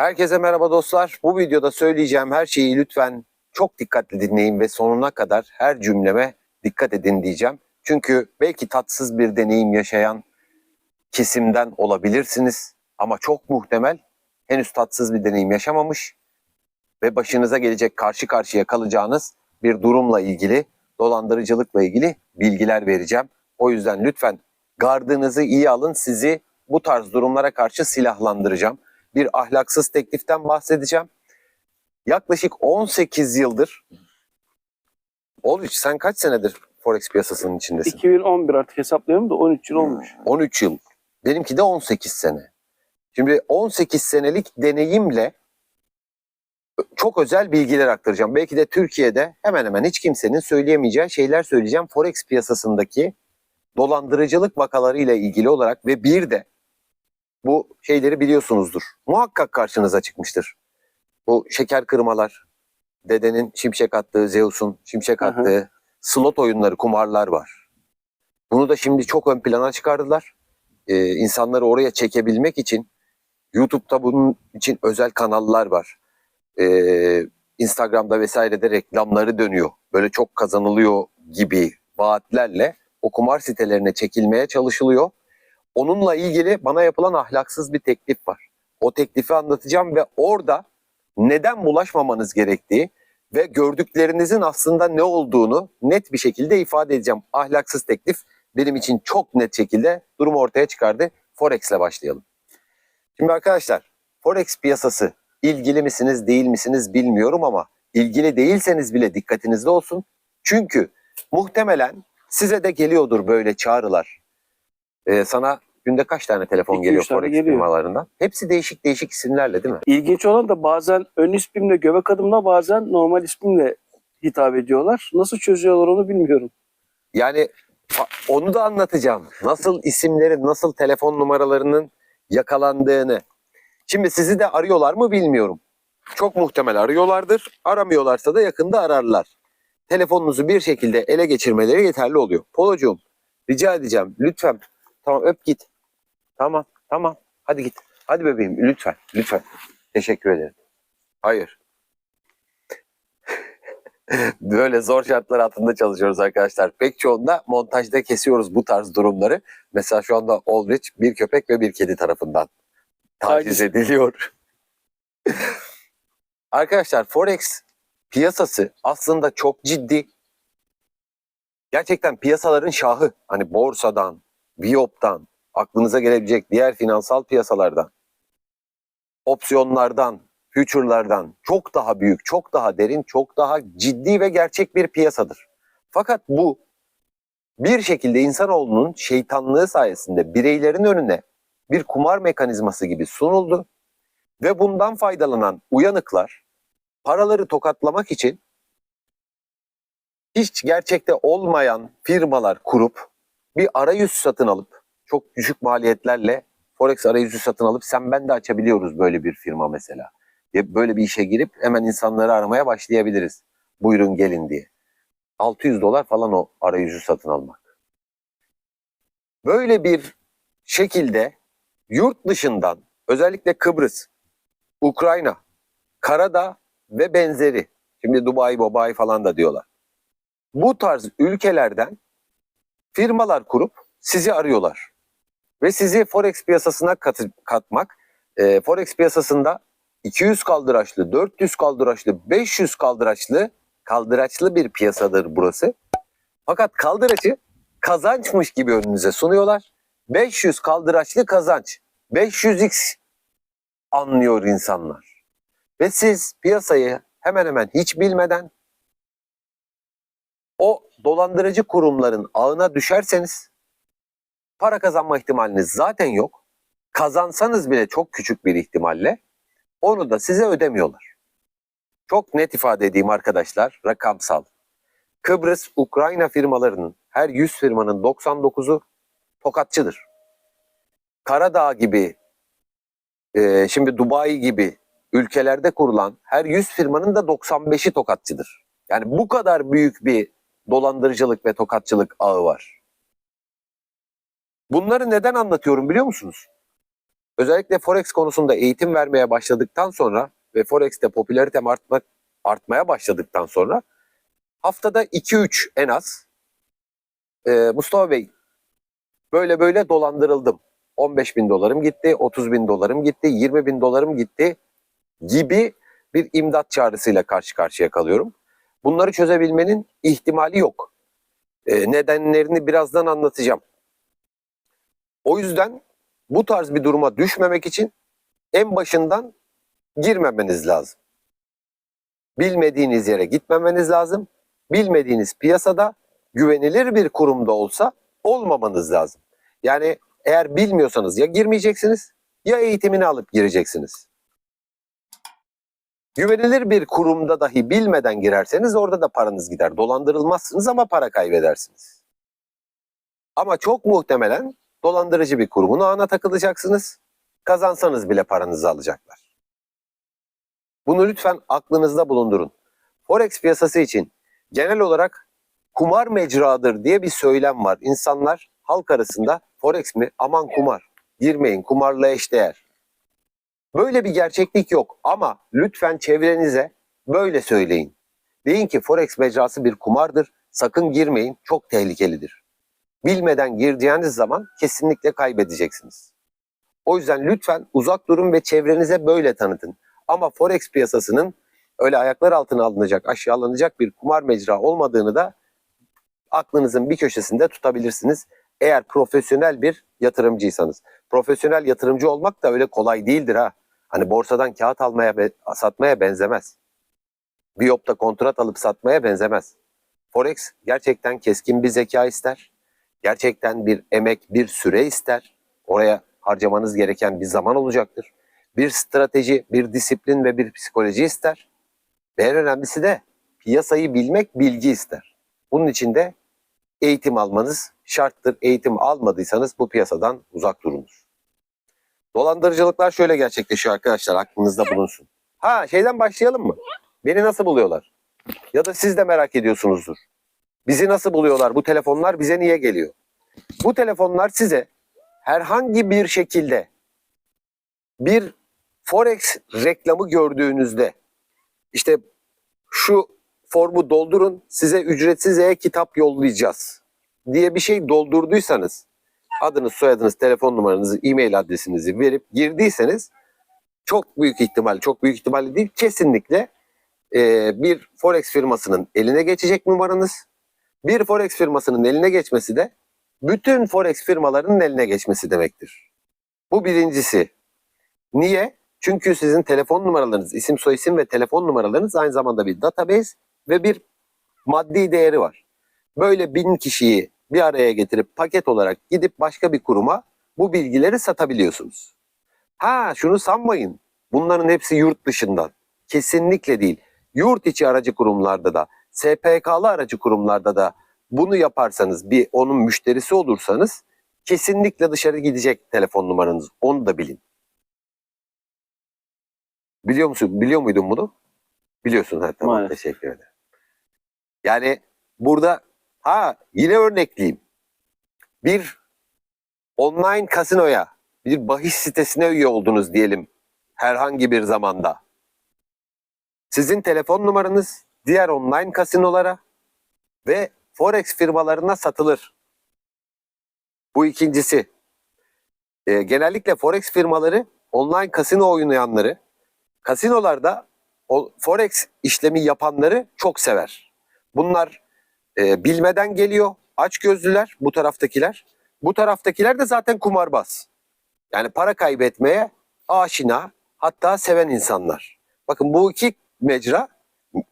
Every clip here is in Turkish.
Herkese merhaba dostlar. Bu videoda söyleyeceğim her şeyi lütfen çok dikkatli dinleyin ve sonuna kadar her cümleme dikkat edin diyeceğim. Çünkü belki tatsız bir deneyim yaşayan kesimden olabilirsiniz ama çok muhtemel henüz tatsız bir deneyim yaşamamış ve başınıza gelecek karşı karşıya kalacağınız bir durumla ilgili, dolandırıcılıkla ilgili bilgiler vereceğim. O yüzden lütfen gardınızı iyi alın. Sizi bu tarz durumlara karşı silahlandıracağım. Bir ahlaksız tekliften bahsedeceğim. Yaklaşık 18 yıldır Oluç sen kaç senedir Forex piyasasının içindesin? 2011 artık hesaplayalım da 13 yıl olmuş. 13 yıl. Benimki de 18 sene. Şimdi 18 senelik deneyimle çok özel bilgiler aktaracağım. Belki de Türkiye'de hemen hemen hiç kimsenin söyleyemeyeceği şeyler söyleyeceğim. Forex piyasasındaki dolandırıcılık vakalarıyla ilgili olarak ve bir de bu şeyleri biliyorsunuzdur. Muhakkak karşınıza çıkmıştır. Bu şeker kırmalar, dedenin şimşek attığı, Zeus'un şimşek Hı hı. attığı slot oyunları, kumarlar var. Bunu da şimdi çok ön plana çıkardılar. Ee, insanları oraya çekebilmek için YouTube'da bunun için özel kanallar var. Ee, Instagram'da vesairede reklamları dönüyor. Böyle çok kazanılıyor gibi vaatlerle o kumar sitelerine çekilmeye çalışılıyor. Onunla ilgili bana yapılan ahlaksız bir teklif var. O teklifi anlatacağım ve orada neden bulaşmamanız gerektiği ve gördüklerinizin aslında ne olduğunu net bir şekilde ifade edeceğim. Ahlaksız teklif benim için çok net şekilde durumu ortaya çıkardı. Forex ile başlayalım. Şimdi arkadaşlar Forex piyasası ilgili misiniz değil misiniz bilmiyorum ama ilgili değilseniz bile dikkatinizde olsun. Çünkü muhtemelen size de geliyordur böyle çağrılar. Ee, sana günde kaç tane telefon İki, geliyor Forex geliyor. firmalarından? Hepsi değişik değişik isimlerle değil mi? İlginç olan da bazen ön ismimle göbek adımla bazen normal ismimle hitap ediyorlar. Nasıl çözüyorlar onu bilmiyorum. Yani onu da anlatacağım. Nasıl isimlerin, nasıl telefon numaralarının yakalandığını. Şimdi sizi de arıyorlar mı bilmiyorum. Çok muhtemel arıyorlardır. Aramıyorlarsa da yakında ararlar. Telefonunuzu bir şekilde ele geçirmeleri yeterli oluyor. Polocuğum rica edeceğim lütfen. Tamam öp git. Tamam tamam hadi git. Hadi bebeğim lütfen lütfen. Teşekkür ederim. Hayır. Böyle zor şartlar altında çalışıyoruz arkadaşlar. Pek çoğunda montajda kesiyoruz bu tarz durumları. Mesela şu anda Olrich bir köpek ve bir kedi tarafından taciz Taciz. ediliyor. arkadaşlar Forex piyasası aslında çok ciddi. Gerçekten piyasaların şahı. Hani borsadan, Viyop'tan, aklınıza gelebilecek diğer finansal piyasalardan, opsiyonlardan, future'lardan çok daha büyük, çok daha derin, çok daha ciddi ve gerçek bir piyasadır. Fakat bu bir şekilde insanoğlunun şeytanlığı sayesinde bireylerin önüne bir kumar mekanizması gibi sunuldu ve bundan faydalanan uyanıklar paraları tokatlamak için hiç gerçekte olmayan firmalar kurup bir arayüz satın alıp çok düşük maliyetlerle Forex arayüzü satın alıp sen ben de açabiliyoruz böyle bir firma mesela. Böyle bir işe girip hemen insanları aramaya başlayabiliriz. Buyurun gelin diye. 600 dolar falan o arayüzü satın almak. Böyle bir şekilde yurt dışından özellikle Kıbrıs, Ukrayna, Karadağ ve benzeri. Şimdi Dubai, Bobai falan da diyorlar. Bu tarz ülkelerden firmalar kurup sizi arıyorlar. Ve sizi Forex piyasasına katı- katmak, e, Forex piyasasında 200 kaldıraçlı, 400 kaldıraçlı, 500 kaldıraçlı, kaldıraçlı bir piyasadır burası. Fakat kaldıraçı kazançmış gibi önünüze sunuyorlar. 500 kaldıraçlı kazanç. 500x anlıyor insanlar. Ve siz piyasayı hemen hemen hiç bilmeden o dolandırıcı kurumların ağına düşerseniz para kazanma ihtimaliniz zaten yok. Kazansanız bile çok küçük bir ihtimalle onu da size ödemiyorlar. Çok net ifade edeyim arkadaşlar rakamsal. Kıbrıs, Ukrayna firmalarının her 100 firmanın 99'u tokatçıdır. Karadağ gibi, e, şimdi Dubai gibi ülkelerde kurulan her 100 firmanın da 95'i tokatçıdır. Yani bu kadar büyük bir dolandırıcılık ve tokatçılık ağı var. Bunları neden anlatıyorum biliyor musunuz? özellikle Forex konusunda eğitim vermeye başladıktan sonra ve Forex'te popülaritem artmak, artmaya başladıktan sonra haftada 2-3 en az e, Mustafa Bey böyle böyle dolandırıldım. 15 bin dolarım gitti, 30 bin dolarım gitti, 20 bin dolarım gitti gibi bir imdat çağrısıyla karşı karşıya kalıyorum. Bunları çözebilmenin ihtimali yok. E, nedenlerini birazdan anlatacağım. O yüzden bu tarz bir duruma düşmemek için en başından girmemeniz lazım. Bilmediğiniz yere gitmemeniz lazım. Bilmediğiniz piyasada güvenilir bir kurumda olsa olmamanız lazım. Yani eğer bilmiyorsanız ya girmeyeceksiniz ya eğitimini alıp gireceksiniz. Güvenilir bir kurumda dahi bilmeden girerseniz orada da paranız gider. Dolandırılmazsınız ama para kaybedersiniz. Ama çok muhtemelen dolandırıcı bir kurumun ağına takılacaksınız. Kazansanız bile paranızı alacaklar. Bunu lütfen aklınızda bulundurun. Forex piyasası için genel olarak kumar mecradır diye bir söylem var. İnsanlar halk arasında Forex mi? Aman kumar. Girmeyin kumarla eşdeğer. Böyle bir gerçeklik yok ama lütfen çevrenize böyle söyleyin. Deyin ki Forex mecrası bir kumardır. Sakın girmeyin. Çok tehlikelidir. Bilmeden gireceğiniz zaman kesinlikle kaybedeceksiniz. O yüzden lütfen uzak durun ve çevrenize böyle tanıtın. Ama Forex piyasasının öyle ayaklar altına alınacak, aşağılanacak bir kumar mecra olmadığını da aklınızın bir köşesinde tutabilirsiniz. Eğer profesyonel bir yatırımcıysanız. Profesyonel yatırımcı olmak da öyle kolay değildir ha. Hani borsadan kağıt almaya satmaya benzemez. Biyop'ta kontrat alıp satmaya benzemez. Forex gerçekten keskin bir zeka ister. Gerçekten bir emek, bir süre ister. Oraya harcamanız gereken bir zaman olacaktır. Bir strateji, bir disiplin ve bir psikoloji ister. Ve en önemlisi de piyasayı bilmek, bilgi ister. Bunun için de eğitim almanız şarttır. Eğitim almadıysanız bu piyasadan uzak durunuz. Dolandırıcılıklar şöyle gerçekleşiyor arkadaşlar aklınızda bulunsun. Ha şeyden başlayalım mı? Beni nasıl buluyorlar? Ya da siz de merak ediyorsunuzdur. Bizi nasıl buluyorlar? Bu telefonlar bize niye geliyor? Bu telefonlar size herhangi bir şekilde bir forex reklamı gördüğünüzde işte şu formu doldurun size ücretsiz e-kitap yollayacağız diye bir şey doldurduysanız adınız, soyadınız, telefon numaranızı, e-mail adresinizi verip girdiyseniz çok büyük ihtimal, çok büyük ihtimalle değil kesinlikle e, bir forex firmasının eline geçecek numaranız. Bir forex firmasının eline geçmesi de bütün forex firmalarının eline geçmesi demektir. Bu birincisi. Niye? Çünkü sizin telefon numaralarınız, isim soyisim ve telefon numaralarınız aynı zamanda bir database ve bir maddi değeri var. Böyle bin kişiyi bir araya getirip paket olarak gidip başka bir kuruma bu bilgileri satabiliyorsunuz. Ha şunu sanmayın. Bunların hepsi yurt dışından. Kesinlikle değil. Yurt içi aracı kurumlarda da, SPK'lı aracı kurumlarda da bunu yaparsanız, bir onun müşterisi olursanız kesinlikle dışarı gidecek telefon numaranız. Onu da bilin. Biliyor musun? Biliyor muydun bunu? Biliyorsun tamam Maalesef. teşekkür ederim. Yani burada ha yine örnekleyeyim. Bir online kasinoya, bir bahis sitesine üye oldunuz diyelim herhangi bir zamanda. Sizin telefon numaranız diğer online kasinolara ve forex firmalarına satılır. Bu ikincisi. Ee, genellikle forex firmaları online kasino oynayanları, kasinolarda o forex işlemi yapanları çok sever. Bunlar e, bilmeden geliyor, aç gözlüler bu taraftakiler. Bu taraftakiler de zaten kumarbaz. Yani para kaybetmeye aşina, hatta seven insanlar. Bakın bu iki mecra,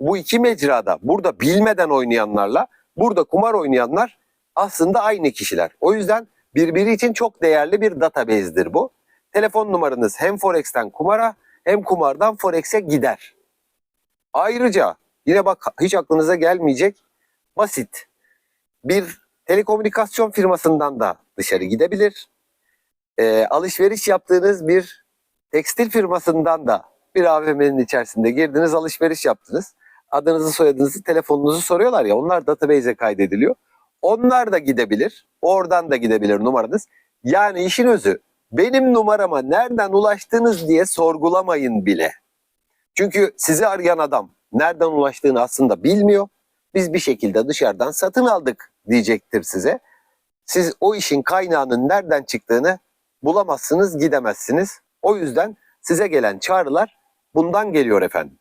bu iki mecrada burada bilmeden oynayanlarla burada kumar oynayanlar aslında aynı kişiler. O yüzden birbiri için çok değerli bir database'dir bu. Telefon numaranız hem Forex'ten kumara hem kumardan Forex'e gider. Ayrıca yine bak hiç aklınıza gelmeyecek basit bir telekomünikasyon firmasından da dışarı gidebilir. Ee, alışveriş yaptığınız bir tekstil firmasından da bir AVM'nin içerisinde girdiniz alışveriş yaptınız. Adınızı, soyadınızı, telefonunuzu soruyorlar ya onlar database'e kaydediliyor. Onlar da gidebilir. Oradan da gidebilir numaranız. Yani işin özü benim numarama nereden ulaştınız diye sorgulamayın bile. Çünkü sizi arayan adam nereden ulaştığını aslında bilmiyor. Biz bir şekilde dışarıdan satın aldık diyecektir size. Siz o işin kaynağının nereden çıktığını bulamazsınız, gidemezsiniz. O yüzden size gelen çağrılar bundan geliyor efendim.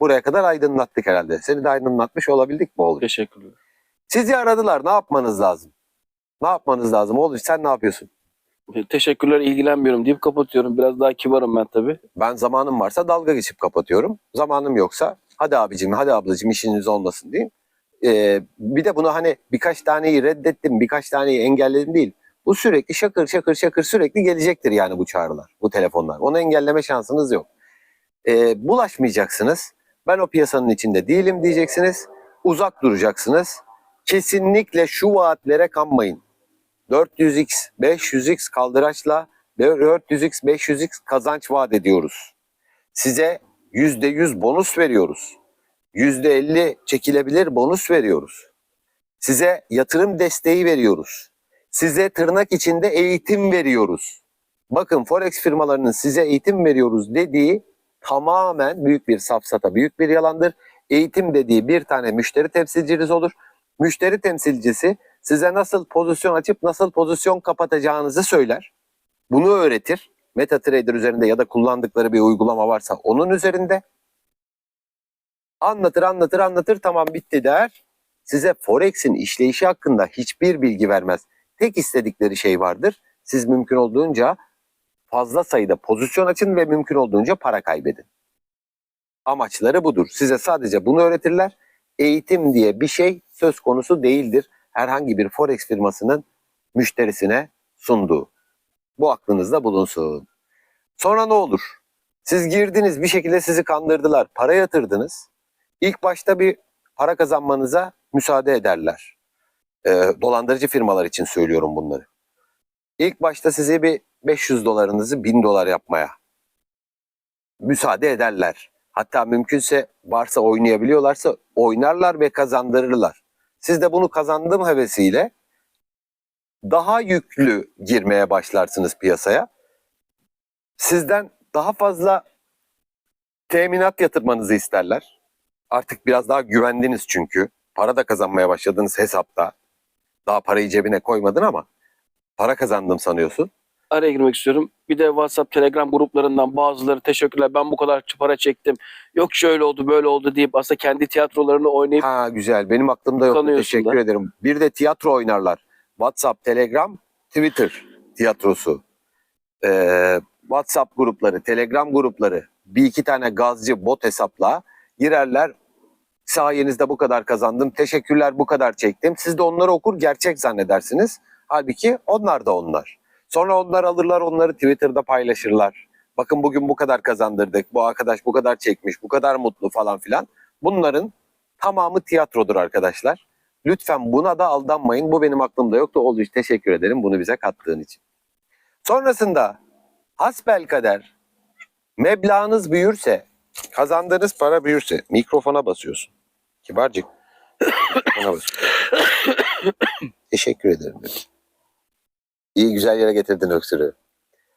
Buraya kadar aydınlattık herhalde. Seni de aydınlatmış olabildik mi oğlum? Teşekkürler. Sizi aradılar. Ne yapmanız lazım? Ne yapmanız lazım? Oğlum sen ne yapıyorsun? Teşekkürler ilgilenmiyorum deyip kapatıyorum. Biraz daha kibarım ben tabii. Ben zamanım varsa dalga geçip kapatıyorum. Zamanım yoksa hadi abicim, hadi ablacım işiniz olmasın diyeyim. Ee, bir de bunu hani birkaç taneyi reddettim, birkaç taneyi engelledim değil. Bu sürekli şakır şakır şakır sürekli gelecektir yani bu çağrılar, bu telefonlar. Onu engelleme şansınız yok. Ee, bulaşmayacaksınız. Ben o piyasanın içinde değilim diyeceksiniz. Uzak duracaksınız. Kesinlikle şu vaatlere kanmayın. 400x, 500x kaldıraçla 400x, 500x kazanç vaat ediyoruz. Size %100 bonus veriyoruz. %50 çekilebilir bonus veriyoruz. Size yatırım desteği veriyoruz. Size tırnak içinde eğitim veriyoruz. Bakın Forex firmalarının size eğitim veriyoruz dediği tamamen büyük bir safsata, büyük bir yalandır. Eğitim dediği bir tane müşteri temsilciniz olur. Müşteri temsilcisi size nasıl pozisyon açıp nasıl pozisyon kapatacağınızı söyler. Bunu öğretir. MetaTrader üzerinde ya da kullandıkları bir uygulama varsa onun üzerinde. Anlatır, anlatır, anlatır tamam bitti der. Size Forex'in işleyişi hakkında hiçbir bilgi vermez. Tek istedikleri şey vardır. Siz mümkün olduğunca fazla sayıda pozisyon açın ve mümkün olduğunca para kaybedin. Amaçları budur. Size sadece bunu öğretirler. Eğitim diye bir şey söz konusu değildir. Herhangi bir Forex firmasının müşterisine sunduğu. Bu aklınızda bulunsun. Sonra ne olur? Siz girdiniz bir şekilde sizi kandırdılar. Para yatırdınız. İlk başta bir para kazanmanıza müsaade ederler. Ee, dolandırıcı firmalar için söylüyorum bunları. İlk başta size bir 500 dolarınızı 1000 dolar yapmaya müsaade ederler. Hatta mümkünse varsa oynayabiliyorlarsa oynarlar ve kazandırırlar. Siz de bunu kazandığım hevesiyle daha yüklü girmeye başlarsınız piyasaya. Sizden daha fazla teminat yatırmanızı isterler. Artık biraz daha güvendiniz çünkü. Para da kazanmaya başladınız hesapta. Daha parayı cebine koymadın ama para kazandım sanıyorsun. Araya girmek istiyorum. Bir de WhatsApp, Telegram gruplarından bazıları teşekkürler ben bu kadar para çektim. Yok şöyle oldu böyle oldu deyip aslında kendi tiyatrolarını oynayıp Ha güzel. Benim aklımda yoktu. Tanıyorsun Teşekkür da. ederim. Bir de tiyatro oynarlar. WhatsApp, Telegram, Twitter tiyatrosu. Ee, WhatsApp grupları, Telegram grupları. Bir iki tane gazcı bot hesapla girerler. Sayenizde bu kadar kazandım. Teşekkürler bu kadar çektim. Siz de onları okur gerçek zannedersiniz. Halbuki onlar da onlar. Sonra onlar alırlar onları Twitter'da paylaşırlar. Bakın bugün bu kadar kazandırdık. Bu arkadaş bu kadar çekmiş. Bu kadar mutlu falan filan. Bunların tamamı tiyatrodur arkadaşlar. Lütfen buna da aldanmayın. Bu benim aklımda yoktu. Olduğu için teşekkür ederim bunu bize kattığın için. Sonrasında hasbel kader meblağınız büyürse, kazandığınız para büyürse mikrofona basıyorsun. Kibarcık. mikrofona basıyorsun. teşekkür ederim. İyi güzel yere getirdin öksürüğü.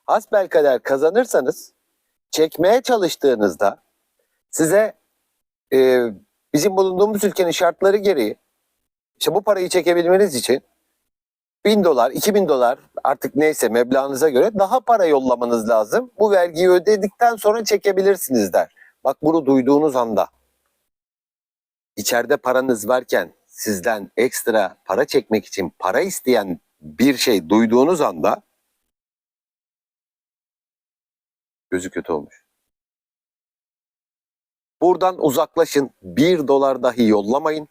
Hasbel kader kazanırsanız çekmeye çalıştığınızda size e, bizim bulunduğumuz ülkenin şartları gereği işte bu parayı çekebilmeniz için 1000 dolar, 2000 dolar artık neyse meblağınıza göre daha para yollamanız lazım. Bu vergiyi ödedikten sonra çekebilirsiniz der. Bak bunu duyduğunuz anda içeride paranız varken sizden ekstra para çekmek için para isteyen bir şey duyduğunuz anda gözü kötü olmuş. Buradan uzaklaşın. Bir dolar dahi yollamayın.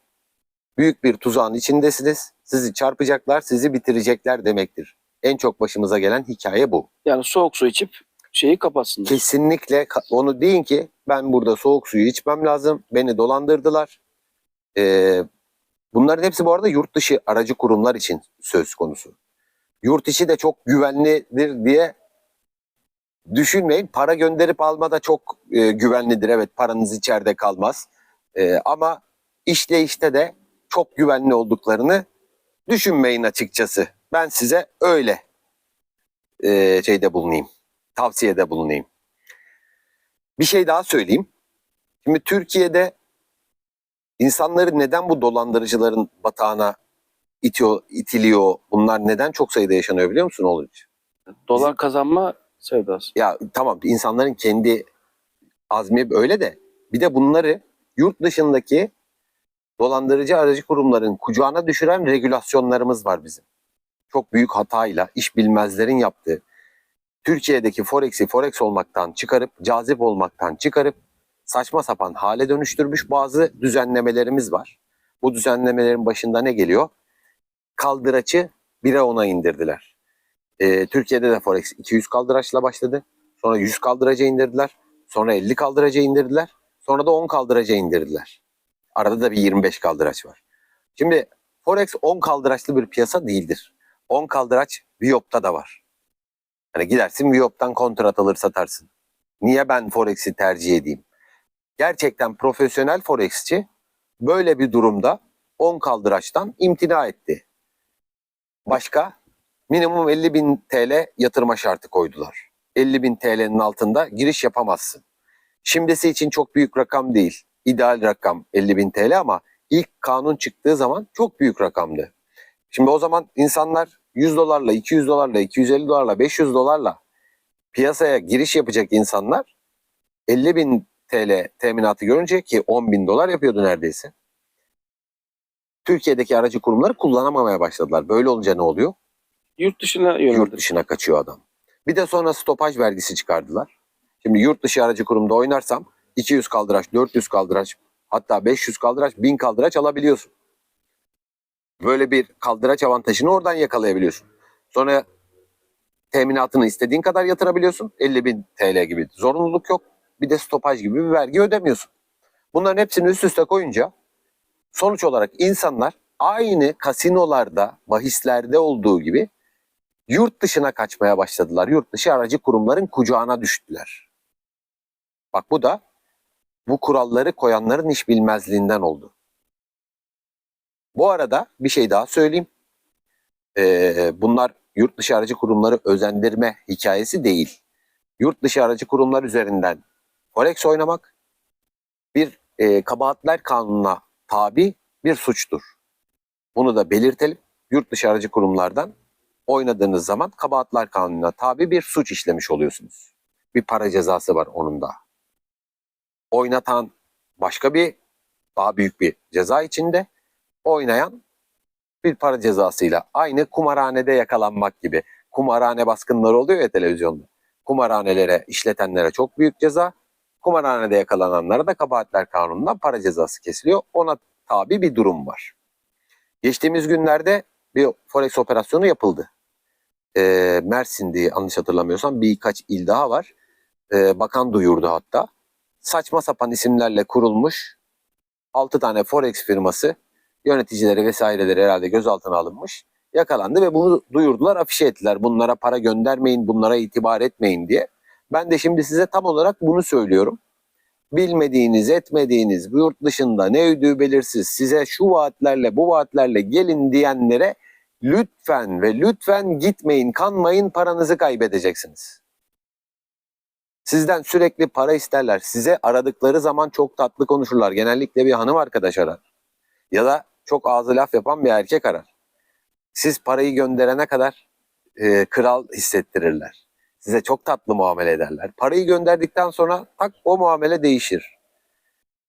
Büyük bir tuzağın içindesiniz. Sizi çarpacaklar, sizi bitirecekler demektir. En çok başımıza gelen hikaye bu. yani soğuk su içip şeyi kapatsınlar. Kesinlikle onu deyin ki ben burada soğuk suyu içmem lazım. Beni dolandırdılar. Ee, bunların hepsi bu arada yurt dışı aracı kurumlar için söz konusu. Yurt içi de çok güvenlidir diye düşünmeyin. Para gönderip alma da çok e, güvenlidir. Evet paranız içeride kalmaz. E, ama işleyişte de çok güvenli olduklarını düşünmeyin açıkçası. Ben size öyle e, şeyde bulunayım. Tavsiyede bulunayım. Bir şey daha söyleyeyim. Şimdi Türkiye'de insanları neden bu dolandırıcıların batağına itiyor, itiliyor? Bunlar neden çok sayıda yaşanıyor biliyor musun Oluç? Dolar kazanma sevdası. Ya tamam insanların kendi azmi öyle de bir de bunları yurt dışındaki dolandırıcı aracı kurumların kucağına düşüren regülasyonlarımız var bizim. Çok büyük hatayla iş bilmezlerin yaptığı Türkiye'deki Forex'i Forex olmaktan çıkarıp cazip olmaktan çıkarıp saçma sapan hale dönüştürmüş bazı düzenlemelerimiz var. Bu düzenlemelerin başında ne geliyor? Kaldıraçı 1'e 10'a indirdiler. Ee, Türkiye'de de Forex 200 kaldıraçla başladı. Sonra 100 kaldıraca indirdiler. Sonra 50 kaldıraca indirdiler. Sonra da 10 kaldıraca indirdiler. Arada da bir 25 kaldıraç var. Şimdi Forex 10 kaldıraçlı bir piyasa değildir. 10 kaldıraç Viyop'ta da var. Hani gidersin Viyop'tan kontrat alır satarsın. Niye ben Forex'i tercih edeyim? Gerçekten profesyonel Forex'çi böyle bir durumda 10 kaldıraçtan imtina etti. Başka? Minimum 50 bin TL yatırma şartı koydular. 50 bin TL'nin altında giriş yapamazsın. Şimdisi için çok büyük rakam değil. İdeal rakam 50 bin TL ama ilk kanun çıktığı zaman çok büyük rakamdı. Şimdi o zaman insanlar 100 dolarla, 200 dolarla, 250 dolarla, 500 dolarla piyasaya giriş yapacak insanlar 50 bin TL teminatı görünce ki 10 bin dolar yapıyordu neredeyse. Türkiye'deki aracı kurumları kullanamamaya başladılar. Böyle olunca ne oluyor? Yurt dışına Yurt yöneldi. dışına kaçıyor adam. Bir de sonra stopaj vergisi çıkardılar. Şimdi yurt dışı aracı kurumda oynarsam 200 kaldıraç, 400 kaldıraç, hatta 500 kaldıraç, 1000 kaldıraç alabiliyorsun. Böyle bir kaldıraç avantajını oradan yakalayabiliyorsun. Sonra teminatını istediğin kadar yatırabiliyorsun. 50 bin TL gibi zorunluluk yok. Bir de stopaj gibi bir vergi ödemiyorsun. Bunların hepsini üst üste koyunca sonuç olarak insanlar aynı kasinolarda, bahislerde olduğu gibi yurt dışına kaçmaya başladılar. Yurt dışı aracı kurumların kucağına düştüler. Bak bu da bu kuralları koyanların iş bilmezliğinden oldu. Bu arada bir şey daha söyleyeyim. Ee, bunlar yurt dışı aracı kurumları özendirme hikayesi değil. Yurt dışı aracı kurumlar üzerinden forex oynamak bir e, kabahatler kanununa tabi bir suçtur. Bunu da belirtelim. Yurt dışı aracı kurumlardan oynadığınız zaman kabahatler kanununa tabi bir suç işlemiş oluyorsunuz. Bir para cezası var onun da. Oynatan başka bir daha büyük bir ceza içinde oynayan bir para cezasıyla aynı kumarhanede yakalanmak gibi. Kumarhane baskınları oluyor ya televizyonda. Kumarhanelere, işletenlere çok büyük ceza. Kumarhanede yakalananlara da kabahatler kanunundan para cezası kesiliyor. Ona tabi bir durum var. Geçtiğimiz günlerde bir forex operasyonu yapıldı. Ee, Mersin'di yanlış hatırlamıyorsam birkaç il daha var. Ee, bakan duyurdu hatta. Saçma sapan isimlerle kurulmuş 6 tane forex firması yöneticileri vesaireleri herhalde gözaltına alınmış. Yakalandı ve bunu duyurdular, afişe ettiler. Bunlara para göndermeyin, bunlara itibar etmeyin diye. Ben de şimdi size tam olarak bunu söylüyorum. Bilmediğiniz, etmediğiniz, bu yurt dışında ne ödüğü belirsiz, size şu vaatlerle, bu vaatlerle gelin diyenlere lütfen ve lütfen gitmeyin, kanmayın, paranızı kaybedeceksiniz. Sizden sürekli para isterler. Size aradıkları zaman çok tatlı konuşurlar. Genellikle bir hanım arkadaş arar. Ya da çok ağzı laf yapan bir erkek arar. Siz parayı gönderene kadar e, kral hissettirirler. Size çok tatlı muamele ederler. Parayı gönderdikten sonra tak o muamele değişir.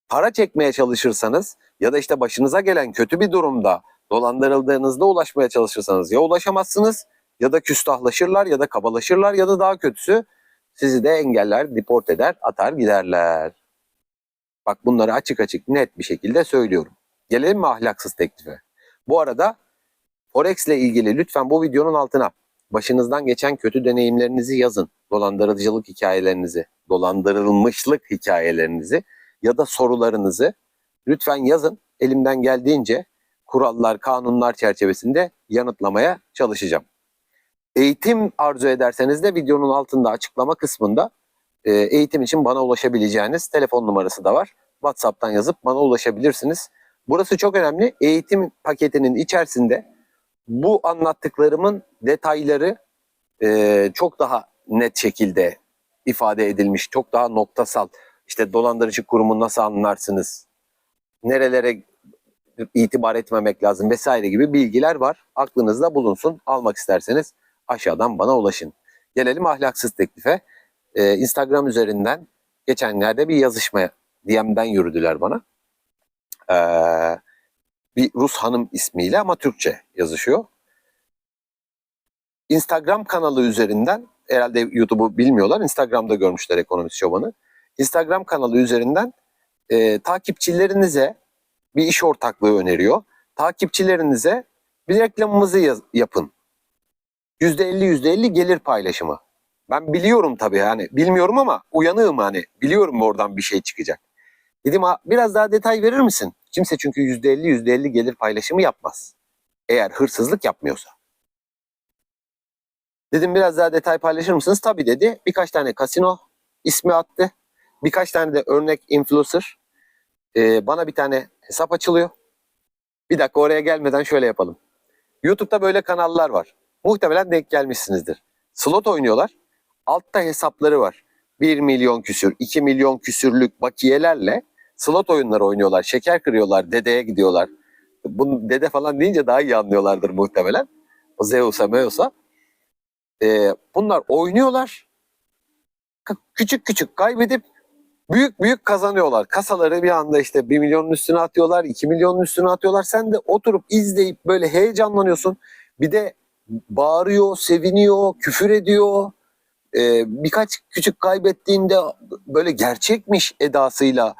Para çekmeye çalışırsanız ya da işte başınıza gelen kötü bir durumda dolandırıldığınızda ulaşmaya çalışırsanız ya ulaşamazsınız ya da küstahlaşırlar ya da kabalaşırlar ya da daha kötüsü sizi de engeller, deport eder, atar giderler. Bak bunları açık açık net bir şekilde söylüyorum. Gelelim mi ahlaksız teklife? Bu arada Forex ile ilgili lütfen bu videonun altına başınızdan geçen kötü deneyimlerinizi yazın. Dolandırıcılık hikayelerinizi, dolandırılmışlık hikayelerinizi ya da sorularınızı lütfen yazın. Elimden geldiğince kurallar, kanunlar çerçevesinde yanıtlamaya çalışacağım. Eğitim arzu ederseniz de videonun altında açıklama kısmında e, eğitim için bana ulaşabileceğiniz telefon numarası da var. WhatsApp'tan yazıp bana ulaşabilirsiniz. Burası çok önemli. Eğitim paketinin içerisinde bu anlattıklarımın detayları e, çok daha net şekilde ifade edilmiş, çok daha noktasal. İşte dolandırıcı kurumu nasıl anlarsınız? Nerelere itibar etmemek lazım vesaire gibi bilgiler var. Aklınızda bulunsun. Almak isterseniz aşağıdan bana ulaşın. Gelelim ahlaksız teklife. Ee, Instagram üzerinden geçenlerde bir yazışma DM'den yürüdüler bana. Ee, bir Rus hanım ismiyle ama Türkçe yazışıyor. Instagram kanalı üzerinden herhalde YouTube'u bilmiyorlar. Instagram'da görmüşler ekonomist şovanı. Instagram kanalı üzerinden e, takipçilerinize bir iş ortaklığı öneriyor. Takipçilerinize bir reklamımızı yaz- yapın. %50 %50 gelir paylaşımı. Ben biliyorum tabii yani bilmiyorum ama uyanığım hani biliyorum oradan bir şey çıkacak. Dedim biraz daha detay verir misin? Kimse çünkü %50 %50 gelir paylaşımı yapmaz. Eğer hırsızlık yapmıyorsa. Dedim biraz daha detay paylaşır mısınız? Tabii dedi. Birkaç tane kasino ismi attı. Birkaç tane de örnek influencer. Ee, bana bir tane hesap açılıyor. Bir dakika oraya gelmeden şöyle yapalım. YouTube'da böyle kanallar var. Muhtemelen denk gelmişsinizdir. Slot oynuyorlar. Altta hesapları var. 1 milyon küsür, 2 milyon küsürlük bakiyelerle slot oyunları oynuyorlar. Şeker kırıyorlar, dedeye gidiyorlar. Bunu dede falan deyince daha iyi anlıyorlardır muhtemelen. O Zeus'a Meus'a. Ee, bunlar oynuyorlar. Küçük küçük kaybedip büyük büyük kazanıyorlar. Kasaları bir anda işte 1 milyonun üstüne atıyorlar, 2 milyonun üstüne atıyorlar. Sen de oturup izleyip böyle heyecanlanıyorsun. Bir de bağırıyor, seviniyor, küfür ediyor. Ee, birkaç küçük kaybettiğinde böyle gerçekmiş edasıyla,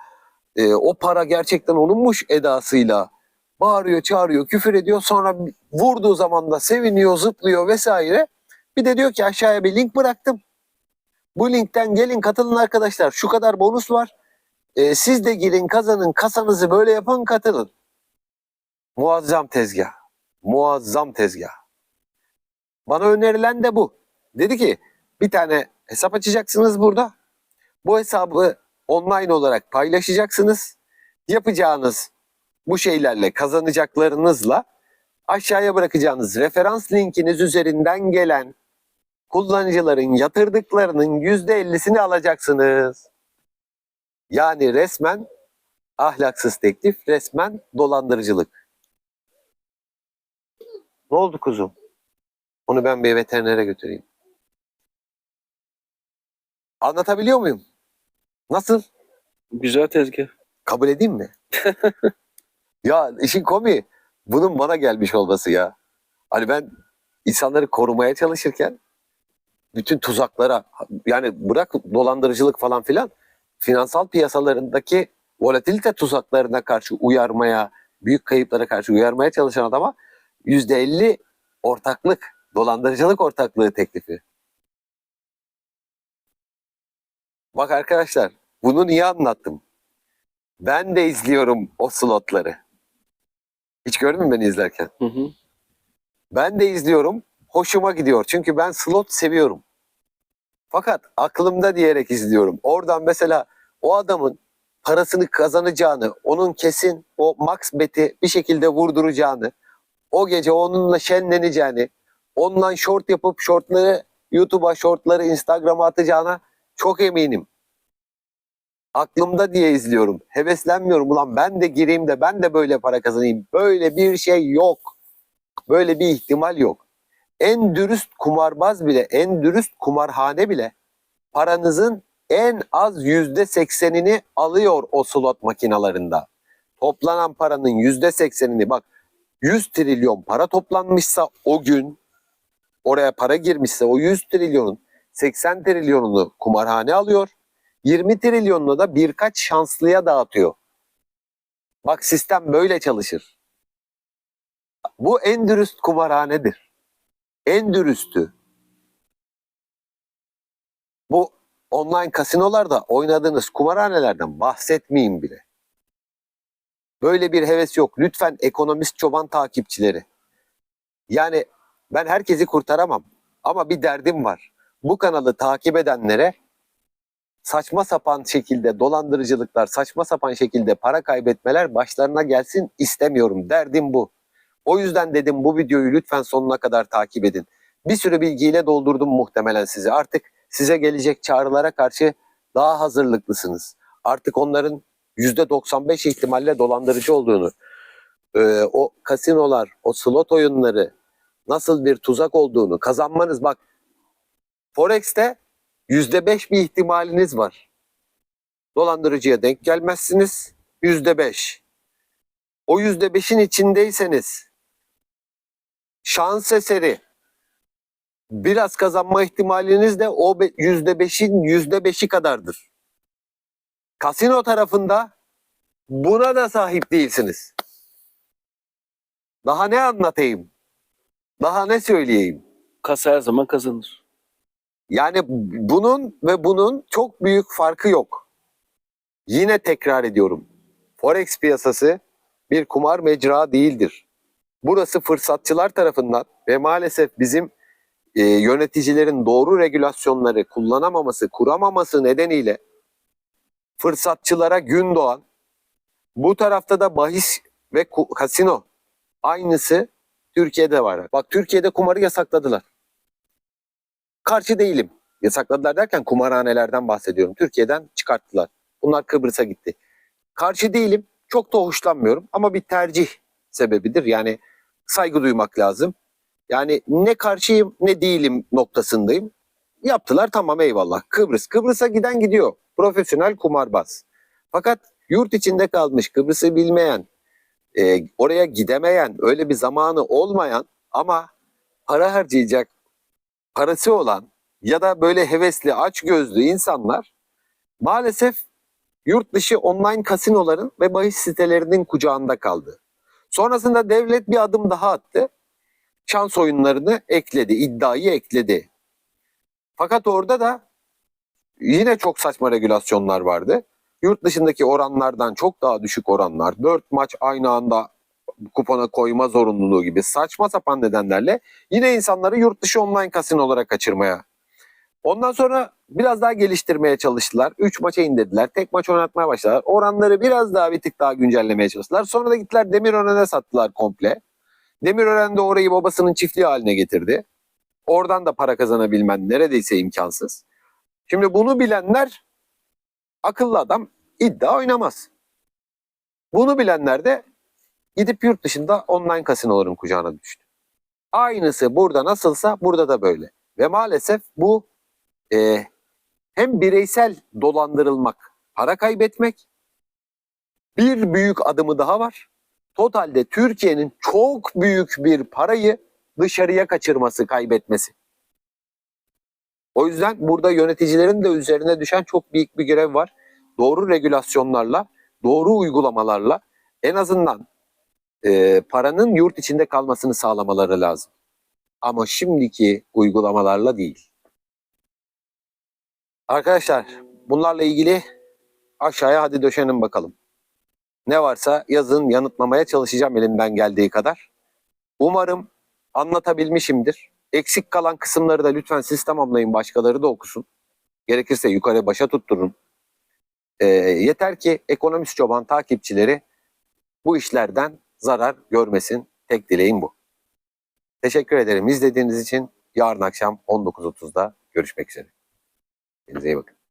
e, o para gerçekten onunmuş edasıyla bağırıyor, çağırıyor, küfür ediyor. Sonra vurduğu zaman da seviniyor, zıplıyor vesaire. Bir de diyor ki aşağıya bir link bıraktım. Bu linkten gelin katılın arkadaşlar. Şu kadar bonus var. Ee, siz de girin kazanın kasanızı böyle yapın katılın. Muazzam tezgah. Muazzam tezgah. Bana önerilen de bu. Dedi ki bir tane hesap açacaksınız burada. Bu hesabı online olarak paylaşacaksınız. Yapacağınız bu şeylerle kazanacaklarınızla aşağıya bırakacağınız referans linkiniz üzerinden gelen kullanıcıların yatırdıklarının %50'sini alacaksınız. Yani resmen ahlaksız teklif, resmen dolandırıcılık. Ne oldu kuzum? Onu ben bir veterinere götüreyim. Anlatabiliyor muyum? Nasıl? Güzel tezgah. Kabul edeyim mi? ya işin komiği bunun bana gelmiş olması ya. Hani ben insanları korumaya çalışırken bütün tuzaklara yani bırak dolandırıcılık falan filan finansal piyasalarındaki volatilite tuzaklarına karşı uyarmaya, büyük kayıplara karşı uyarmaya çalışan adama %50 ortaklık, dolandırıcılık ortaklığı teklifi. Bak arkadaşlar bunu niye anlattım? Ben de izliyorum o slotları. Hiç gördün mü beni izlerken? Hı hı. Ben de izliyorum. Hoşuma gidiyor. Çünkü ben slot seviyorum. Fakat aklımda diyerek izliyorum. Oradan mesela o adamın parasını kazanacağını, onun kesin o max beti bir şekilde vurduracağını, o gece onunla şenleneceğini, ondan short yapıp shortları YouTube'a, shortları Instagram'a atacağına çok eminim. Aklımda diye izliyorum. Heveslenmiyorum. Ulan ben de gireyim de ben de böyle para kazanayım. Böyle bir şey yok. Böyle bir ihtimal yok. En dürüst kumarbaz bile, en dürüst kumarhane bile paranızın en az yüzde seksenini alıyor o slot makinalarında. Toplanan paranın yüzde seksenini bak 100 trilyon para toplanmışsa o gün oraya para girmişse o 100 trilyonun 80 trilyonunu kumarhane alıyor. 20 trilyonunu da birkaç şanslıya dağıtıyor. Bak sistem böyle çalışır. Bu en dürüst kumarhanedir. En dürüstü. Bu online kasinolarda oynadığınız kumarhanelerden bahsetmeyeyim bile. Böyle bir heves yok. Lütfen ekonomist çoban takipçileri. Yani ben herkesi kurtaramam ama bir derdim var. Bu kanalı takip edenlere saçma sapan şekilde dolandırıcılıklar, saçma sapan şekilde para kaybetmeler başlarına gelsin istemiyorum. Derdim bu. O yüzden dedim bu videoyu lütfen sonuna kadar takip edin. bir sürü bilgiyle doldurdum muhtemelen sizi. Artık size gelecek çağrılara karşı daha hazırlıklısınız. Artık onların %95 ihtimalle dolandırıcı olduğunu, e, o kasinolar, o slot oyunları nasıl bir tuzak olduğunu kazanmanız bak Forex'te %5 bir ihtimaliniz var. Dolandırıcıya denk gelmezsiniz. %5. O %5'in içindeyseniz şans eseri biraz kazanma ihtimaliniz de o be- %5'in %5'i kadardır. Kasino tarafında buna da sahip değilsiniz. Daha ne anlatayım? Daha ne söyleyeyim? Kasa her zaman kazanır. Yani bunun ve bunun çok büyük farkı yok. Yine tekrar ediyorum. Forex piyasası bir kumar mecra değildir. Burası fırsatçılar tarafından ve maalesef bizim e, yöneticilerin doğru regülasyonları kullanamaması, kuramaması nedeniyle fırsatçılara gün doğan, bu tarafta da bahis ve kasino aynısı Türkiye'de var. Bak Türkiye'de kumarı yasakladılar. Karşı değilim. Yasakladılar derken kumarhanelerden bahsediyorum. Türkiye'den çıkarttılar. Bunlar Kıbrıs'a gitti. Karşı değilim. Çok da hoşlanmıyorum ama bir tercih sebebidir. Yani saygı duymak lazım. Yani ne karşıyım ne değilim noktasındayım. Yaptılar tamam eyvallah. Kıbrıs. Kıbrıs'a giden gidiyor. Profesyonel kumarbaz. Fakat yurt içinde kalmış Kıbrıs'ı bilmeyen, e, oraya gidemeyen, öyle bir zamanı olmayan ama para harcayacak parası olan ya da böyle hevesli, aç gözlü insanlar maalesef yurt dışı online kasinoların ve bahis sitelerinin kucağında kaldı. Sonrasında devlet bir adım daha attı. Şans oyunlarını ekledi, iddiayı ekledi. Fakat orada da yine çok saçma regülasyonlar vardı. Yurt dışındaki oranlardan çok daha düşük oranlar, 4 maç aynı anda kupona koyma zorunluluğu gibi saçma sapan nedenlerle yine insanları yurt dışı online kasinolara kaçırmaya. Ondan sonra biraz daha geliştirmeye çalıştılar. 3 maça indirdiler. Tek maç oynatmaya başladılar. Oranları biraz daha bir tık daha güncellemeye çalıştılar. Sonra da gittiler Demirören'e sattılar komple. Demirören de orayı babasının çiftliği haline getirdi. Oradan da para kazanabilmen neredeyse imkansız. Şimdi bunu bilenler akıllı adam iddia oynamaz. Bunu bilenler de gidip yurt dışında online kasinoların kucağına düştü. Aynısı burada nasılsa burada da böyle. Ve maalesef bu e, hem bireysel dolandırılmak, para kaybetmek bir büyük adımı daha var. Totalde Türkiye'nin çok büyük bir parayı dışarıya kaçırması, kaybetmesi. O yüzden burada yöneticilerin de üzerine düşen çok büyük bir görev var. Doğru regülasyonlarla, doğru uygulamalarla en azından e, paranın yurt içinde kalmasını sağlamaları lazım. Ama şimdiki uygulamalarla değil. Arkadaşlar bunlarla ilgili aşağıya hadi döşenin bakalım. Ne varsa yazın yanıtlamaya çalışacağım elimden geldiği kadar. Umarım anlatabilmişimdir. Eksik kalan kısımları da lütfen siz tamamlayın başkaları da okusun. Gerekirse yukarı başa tutturun. E, yeter ki ekonomist çoban takipçileri bu işlerden zarar görmesin. Tek dileğim bu. Teşekkür ederim izlediğiniz için. Yarın akşam 19.30'da görüşmek üzere. Kendinize iyi bakın.